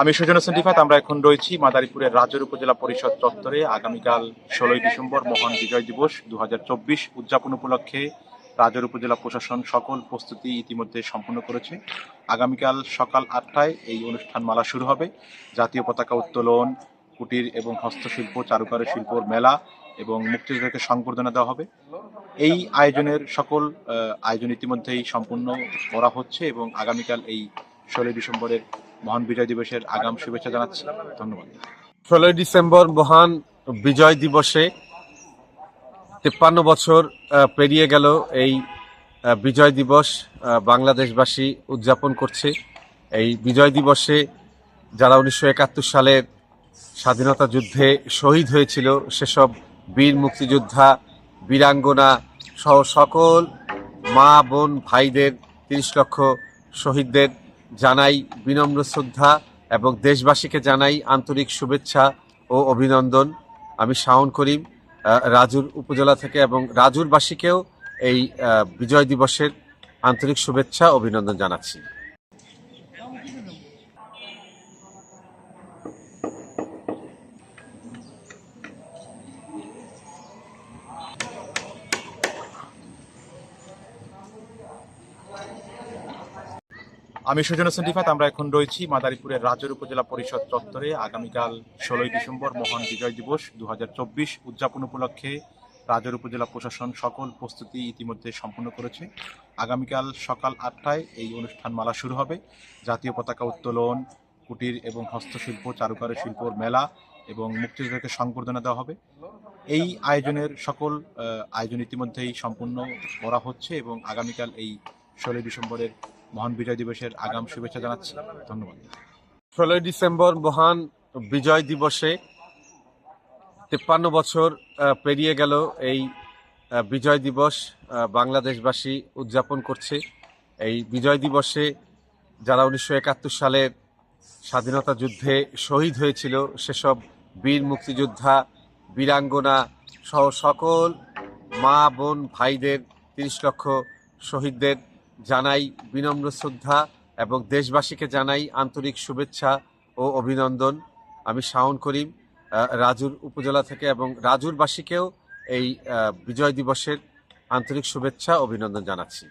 আমি সুজন হোসেন রিফাত, আমরা এখন রয়েছি মাদারীপুরের রাজর উপজেলা পরিষদ চত্বরে। আগামীকাল ষোলোই ডিসেম্বর মহান বিজয় দিবস দুহাজার চব্বিশ উদযাপন উপলক্ষে রাজর উপজেলা প্রশাসন সকল প্রস্তুতি ইতিমধ্যে সম্পূর্ণ করেছে। আগামীকাল সকাল আটটায় এই অনুষ্ঠান মালা শুরু হবে। জাতীয় পতাকা উত্তোলন, কুটির এবং হস্তশিল্প, চারুকার শিল্পর মেলা এবং মুক্তিযোদ্ধাকে সংবর্ধনা দেওয়া হবে। এই আয়োজনের সকল আয়োজন ইতিমধ্যেই সম্পূর্ণ করা হচ্ছে এবং আগামীকাল এই ষোলোই ডিসেম্বরের মহান বিজয় দিবসের আগাম শুভেচ্ছা জানাচ্ছি। ধন্যবাদ। ষোলোই ডিসেম্বর মহান বিজয় দিবসে তিপ্পান্ন বছর পেরিয়ে গেল এই বিজয় দিবস বাংলাদেশবাসী উদযাপন করছে। এই বিজয় দিবসে যারা উনিশশো একাত্তর সালের স্বাধীনতা যুদ্ধে শহীদ হয়েছিল, সেসব বীর মুক্তিযোদ্ধা, বীরাঙ্গনা সহ সকল মা, বোন, ভাইদের, তিরিশ লক্ষ শহীদদের জানাই বিনম্র শ্রদ্ধা এবং দেশবাসীকে জানাই আন্তরিক শুভেচ্ছা ও অভিনন্দন। আমি শাওন করিম রাজুর উপজেলা থেকে এবং রাজুরবাসীকেও এই বিজয় দিবসের আন্তরিক শুভেচ্ছা, অভিনন্দন জানাচ্ছি। আমি সুজন হোসেন রিফাত, আমরা এখন রয়েছি মাদারীপুরের রাজর উপজেলা পরিষদ চত্বরে। আগামীকাল ষোলোই ডিসেম্বর মহান বিজয় দিবস দু হাজার চব্বিশ উদযাপন উপলক্ষে রাজর উপজেলা প্রশাসন সকল প্রস্তুতি ইতিমধ্যে সম্পূর্ণ করেছে। আগামীকাল সকাল আটটায় এই অনুষ্ঠান মালা শুরু হবে। জাতীয় পতাকা উত্তোলন, কুটির এবং হস্তশিল্প চারুকারু শিল্পর মেলা এবং মুক্তিযোদ্ধাকে সংবর্ধনা দেওয়া হবে। এই আয়োজনের সকল আয়োজন ইতিমধ্যেই সম্পূর্ণ করা হচ্ছে এবং আগামীকাল এই ষোলোই ডিসেম্বরের মহান বিজয় দিবসের আগাম শুভেচ্ছা জানাচ্ছি। ধন্যবাদ। ষোলোই ডিসেম্বর মহান বিজয় দিবসে তিপ্পান্ন বছর পেরিয়ে গেল এই বিজয় দিবস বাংলাদেশবাসী উদযাপন করছে। এই বিজয় দিবসে যারা উনিশশো একাত্তর সালের স্বাধীনতা যুদ্ধে শহীদ হয়েছিল, সেসব বীর মুক্তিযোদ্ধা, বীরাঙ্গনা সহ সকল মা, বোন, ভাইদের তিরিশ লক্ষ শহীদদের জানাই বিনম্র শ্রদ্ধা এবং দেশবাসীকে জানাই আন্তরিক শুভেচ্ছা ও অভিনন্দন। আমি শাওন করিম রাজুর উপজেলা থেকে এবং রাজুরবাসীকেও এই বিজয় দিবসের আন্তরিক শুভেচ্ছা, অভিনন্দন জানাচ্ছি।